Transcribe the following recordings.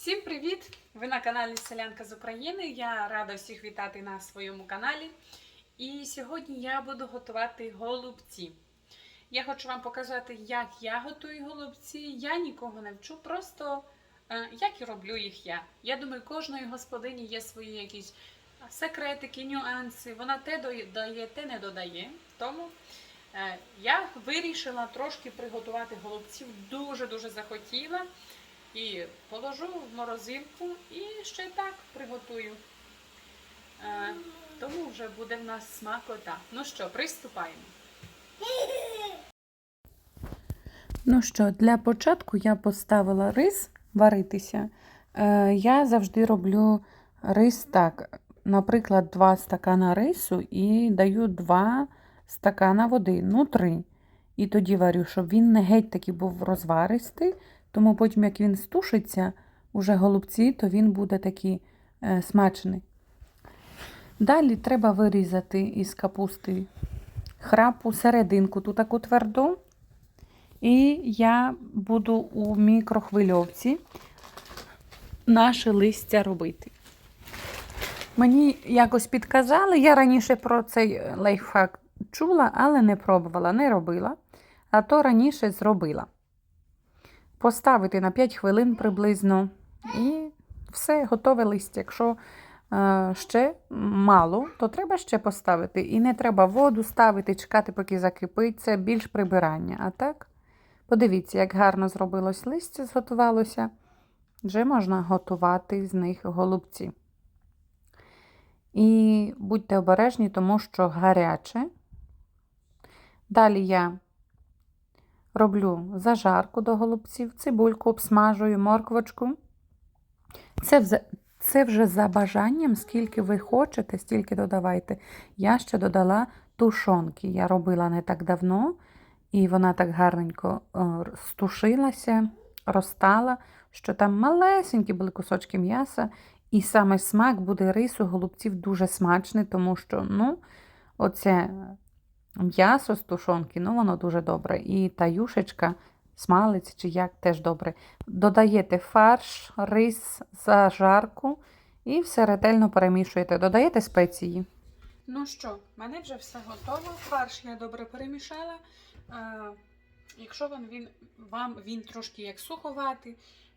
Всім привіт! Ви на каналі Селянка з України. Я рада всіх вітати на своєму каналі. І сьогодні я буду готувати голубці. Я хочу вам показати, як я готую голубці. Я нікого не вчу, просто е, як і роблю їх я. Я думаю, кожної господині є свої якісь секретики, нюанси. Вона те додає, те не додає. Тому е, я вирішила трошки приготувати голубців. Дуже-дуже захотіла. І положу в морозилку і ще так приготую. Е, тому вже буде в нас смакота. Ну що, приступаємо. Ну що, для початку я поставила рис варитися. Е, я завжди роблю рис так. Наприклад, 2 стакана рису і даю 2 стакана води, ну 3. І тоді варю, щоб він не геть такий був розваристий, тому потім, як він стушиться, уже голубці, то він буде такий е, смачний. Далі треба вирізати із капусти храпу серединку, ту таку тверду. І я буду у мікрохвильовці наше листя робити. Мені якось підказали, я раніше про цей лайфхак чула, але не пробувала, не робила, а то раніше зробила. Поставити на 5 хвилин приблизно і все, готове листя. Якщо е, ще мало, то треба ще поставити. І не треба воду ставити, чекати, поки закипить. Це більш прибирання. А так, подивіться, як гарно зробилось листя, зготувалося. Вже можна готувати з них голубці. І будьте обережні, тому що гаряче. Далі я роблю зажарку до голубців, цибульку обсмажую, морквочку. Це, це вже за бажанням, скільки ви хочете, стільки додавайте. Я ще додала тушонки. Я робила не так давно, і вона так гарненько е, стушилася, розтала, що там малесенькі були кусочки м'яса. І саме смак буде рису голубців дуже смачний, тому що, ну, оце м'ясо з тушонки, ну, воно дуже добре. І та юшечка, смалець чи як теж добре. Додаєте фарш, рис, зажарку і все ретельно перемішуєте. Додаєте спеції. Ну що, в мене вже все готово. Фарш я добре перемішала. Е, якщо вам він, вам він трошки як суховатий,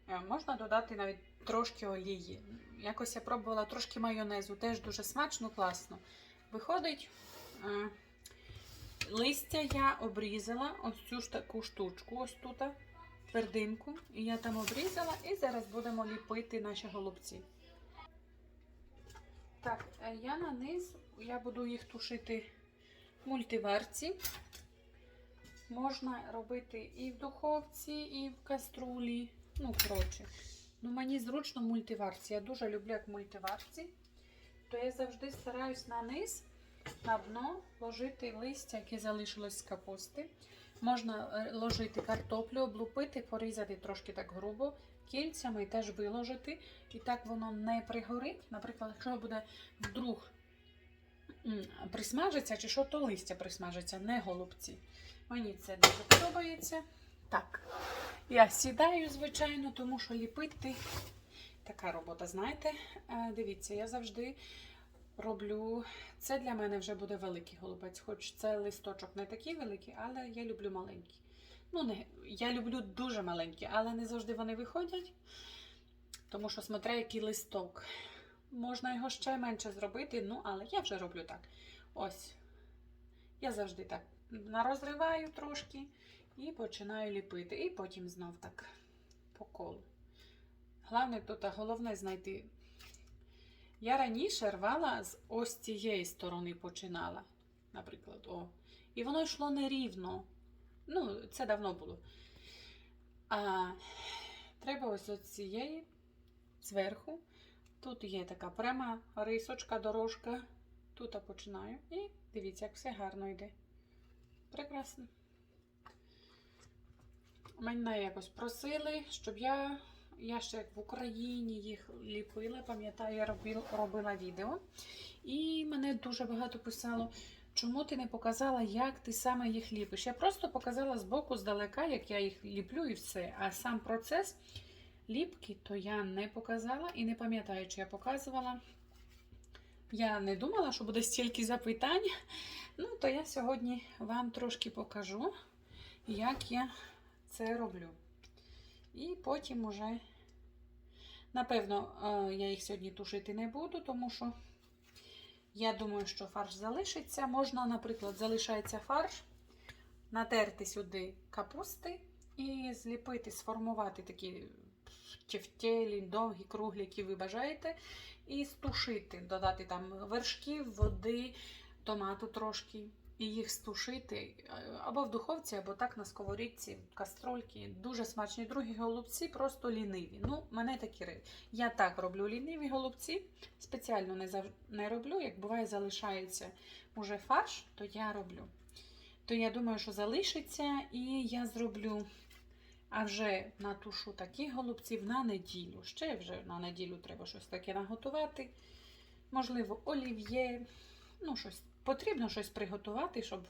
е, можна додати навіть трошки олії. Якось я пробувала трошки майонезу, теж дуже смачно, класно. Виходить, е, листя я обрізала ось цю ж таку штучку, ось тут, твердинку. І я там обрізала, і зараз будемо ліпити наші голубці. Так, е, я на низ, я буду їх тушити в мультиварці. Можна робити і в духовці, і в каструлі. Ну, коротше. Ну, мені зручно в мультиварці. Я дуже люблю як в мультиварці. То я завжди стараюсь на низ, на дно ложити листя, яке залишилось з капусти. Можна е, ложити картоплю, облупити, порізати трошки так грубо, кільцями і теж виложити. І так воно не пригорить. Наприклад, якщо буде вдруг присмажиться, чи що, то листя присмажиться, не голубці. Мені це дуже подобається. Так, я сідаю, звичайно, тому що ліпити така робота, знаєте. Е, Дивіться, я завжди роблю. Це для мене вже буде великий голубець, хоч це листочок не такий великий, але я люблю маленький. Ну, не, я люблю дуже маленькі, але не завжди вони виходять. Тому що, смотря, який листок. Можна його ще менше зробити, ну, але я вже роблю так. Ось. Я завжди так нарозриваю трошки і починаю ліпити. І потім знов так по колу. Головне тут, головне знайти. Я раніше рвала з ось цієї сторони починала, наприклад, о. І воно йшло нерівно. Ну, це давно було. А треба ось з цієї зверху. Тут є така пряма рисочка, дорожка. Тут починаю. І дивіться, як все гарно йде. Прекрасно. Мене якось просили, щоб я, я ще як в Україні їх ліпила, пам'ятаю, я робила, робила відео. І мене дуже багато писало, чому ти не показала, як ти саме їх ліпиш. Я просто показала збоку, здалека, як я їх ліплю і все. А сам процес ліпкі, то я не показала і не пам'ятаю, чи я показувала. Я не думала, що буде стільки запитань. Ну, то я сьогодні вам трошки покажу, як я це роблю. І потім уже, напевно, е, я їх сьогодні тушити не буду, тому що я думаю, що фарш залишиться. Можна, наприклад, залишається фарш, натерти сюди капусти і зліпити, сформувати такі тефтелі, довгі, круглі, які ви бажаєте, і стушити, додати там вершків, води, томату трошки. І їх стушити е, або в духовці, або так на сковорідці, кастрольки. Дуже смачні. Другі голубці просто ліниві. Ну, мене такі ри- Я так роблю ліниві голубці. Спеціально не, зав... не роблю. Як буває, залишається уже фарш, то я роблю. То я думаю, що залишиться, і я зроблю. А вже натушу таких голубців на неділю. Ще вже на неділю треба щось таке наготувати. Можливо, олів'є. Ну, щось потрібно щось приготувати, щоб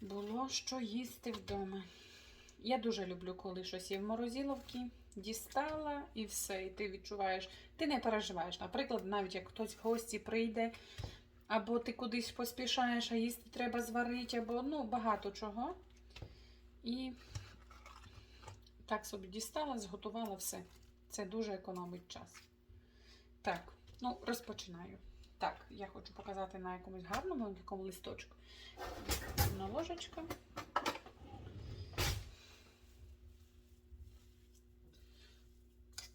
було що їсти вдома. Я дуже люблю, коли щось є в морозиловці, дістала і все. І ти відчуваєш, ти не переживаєш. Наприклад, навіть як хтось в гості прийде, або ти кудись поспішаєш, а їсти треба зварити, або ну, багато чого. І так собі дістала, зготувала все. Це дуже економить час. Так, ну розпочинаю. Так, я хочу показати на якомусь гарному якому листочку. На ложечка.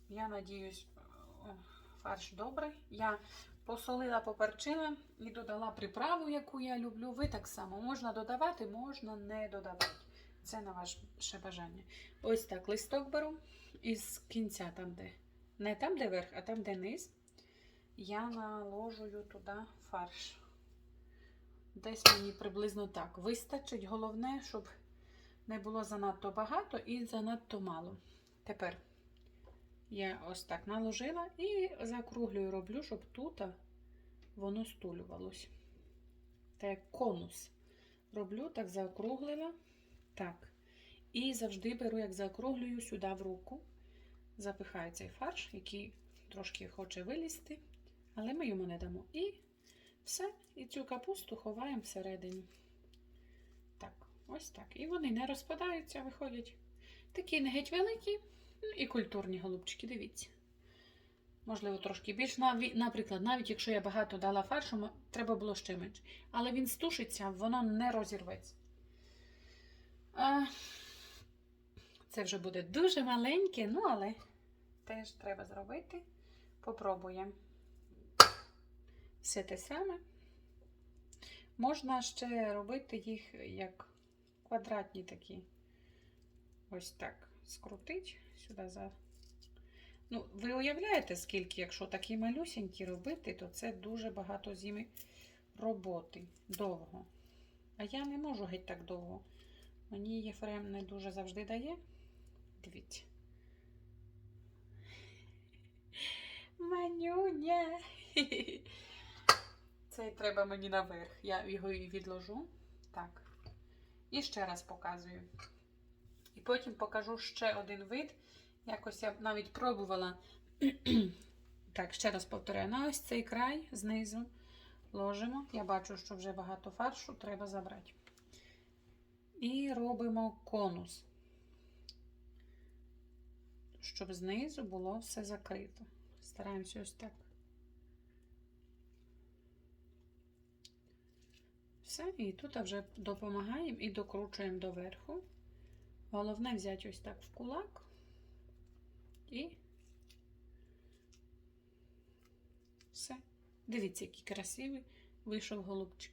Я надіюсь, фарш добрий. Я посолила, поперчила і додала приправу, яку я люблю. Ви так само можна додавати, можна не додавати. Це на ваше бажання. Ось так листок беру із кінця, там, де не там, де верх, а там, де низ. Я наложую туди фарш. Десь мені приблизно так вистачить. Головне, щоб не було занадто багато і занадто мало. Тепер я ось так наложила і закруглюю роблю, щоб тут воно стулювалось. Так конус. Роблю, так заокруглила. Так. І завжди беру, як заокруглюю сюди в руку. Запихаю цей фарш, який трошки хоче вилізти, але ми йому не дамо. І все. І цю капусту ховаємо всередині. Так, ось так. І вони не розпадаються, виходять. Такі не геть великі ну, і культурні голубчики, дивіться. Можливо, трошки більш. Наприклад, навіть якщо я багато дала фаршу, треба було ще менше. Але він стушиться, воно не розірветься. Це вже буде дуже маленьке, ну але теж треба зробити. Попробуємо. Все те саме. Можна ще робити їх як квадратні такі. Ось так. Скрутить сюди за. Ну, ви уявляєте, скільки, якщо такі малюсенькі робити, то це дуже багато зими роботи довго. А я не можу геть так довго. Мені Єфрем не дуже завжди дає. Дивіться. Манюня. Цей треба мені наверх. Я його і відложу. Так. І ще раз показую. І потім покажу ще один вид. Якось я навіть пробувала. так, ще раз повторяю. На ось цей край знизу ложимо. Я бачу, що вже багато фаршу треба забрати. І робимо конус, щоб знизу було все закрито. Стараємося ось так. Все, і тут вже допомагаємо і докручуємо доверху. Головне взяти ось так в кулак і все. Дивіться, який красивий вийшов голубчик.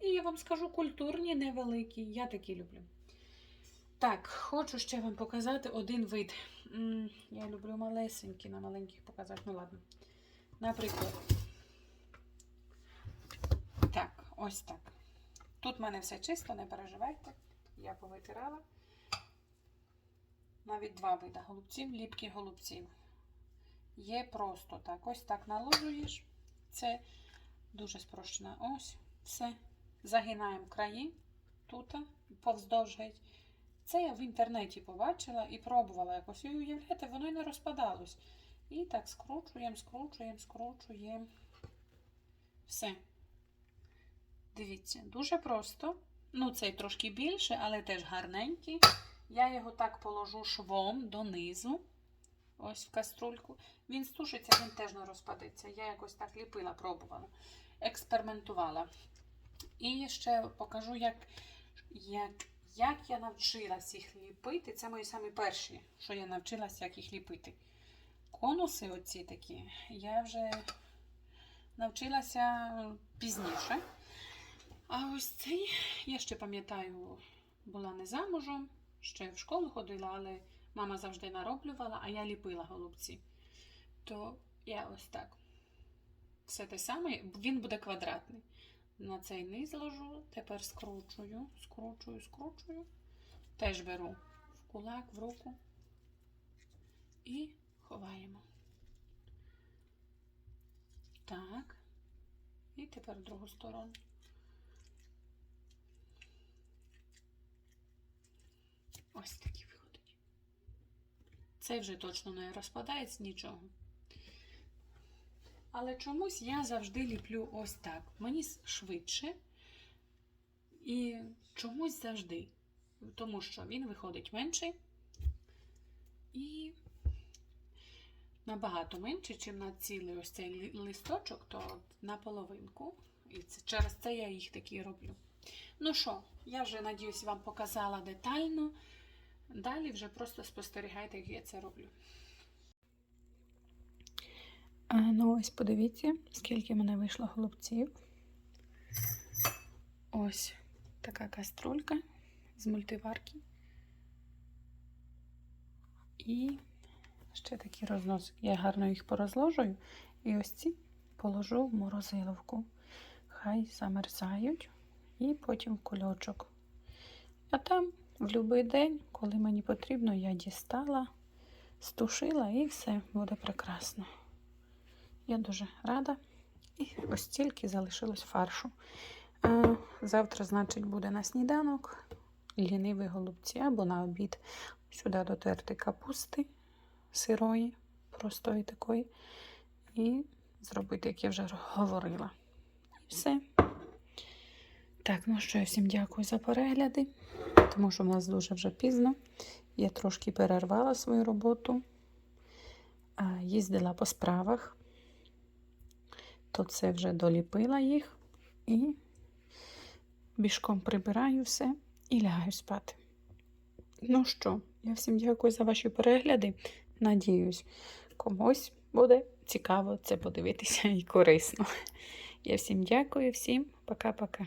І я вам скажу, культурні, невеликі. Я такі люблю. Так, хочу ще вам показати один вид. Я люблю малесенькі, на маленьких показати. Ну ладно. Наприклад. Так, ось так. Тут в мене все чисто, не переживайте. Я повитирала. Навіть два вида голубців, ліпкі голубців. Є просто так. Ось так наложуєш. Це дуже спрощено. Ось, все. Загинаємо краї тут, повздовж геть. Це я в інтернеті побачила і пробувала якось. І уявляєте, воно й не розпадалось. І так скручуємо, скручуємо, скручуємо. Все. Дивіться, дуже просто. Ну, цей трошки більше, але теж гарненький. Я його так положу швом донизу. Ось в каструльку. Він стушиться, він теж не розпадеться. Я якось так ліпила, пробувала, експериментувала. І ще покажу, як, як, як я навчилась їх ліпити. Це мої самі перші, що я навчилася, як їх ліпити. Конуси оці такі, я вже навчилася пізніше. А ось цей, я ще пам'ятаю, була не замужем, ще в школу ходила, але мама завжди нароблювала, а я ліпила голубці. То я ось так. Все те саме, він буде квадратний. На цей низ ложу, тепер скручую, скручую, скручую. Теж беру в кулак, в руку і ховаємо. Так. І тепер в другу сторону. Ось такі виходить. Цей вже точно не розпадається нічого. Але чомусь я завжди ліплю ось так. Мені швидше. І чомусь завжди. Тому що він виходить менший. І набагато менше, ніж на цілий ось цей листочок, то на половинку. І це, через це я їх такі роблю. Ну що, я вже надіюсь, вам показала детально. Далі вже просто спостерігайте, як я це роблю. Ну ось подивіться, скільки в мене вийшло голубців. Ось така каструлька з мультиварки. І ще такі розносики. Я гарно їх порозложую. І ось ці положу в морозиловку. Хай замерзають і потім кульочок. А там в будь-який день, коли мені потрібно, я дістала, стушила і все буде прекрасно. Я дуже рада. І ось тільки залишилось фаршу. Е, Завтра, значить, буде на сніданок ліниві голубці або на обід. Сюди дотерти капусти сирої, простої такої. І зробити, як я вже говорила. І все. Так, ну що, я всім дякую за перегляди, тому що в нас дуже вже пізно. Я трошки перервала свою роботу, їздила по справах то це вже доліпила їх і бішком прибираю все і лягаю спати. Ну що, я всім дякую за ваші перегляди. Надіюсь, комусь буде цікаво це подивитися і корисно. Я всім дякую, всім пока-пока.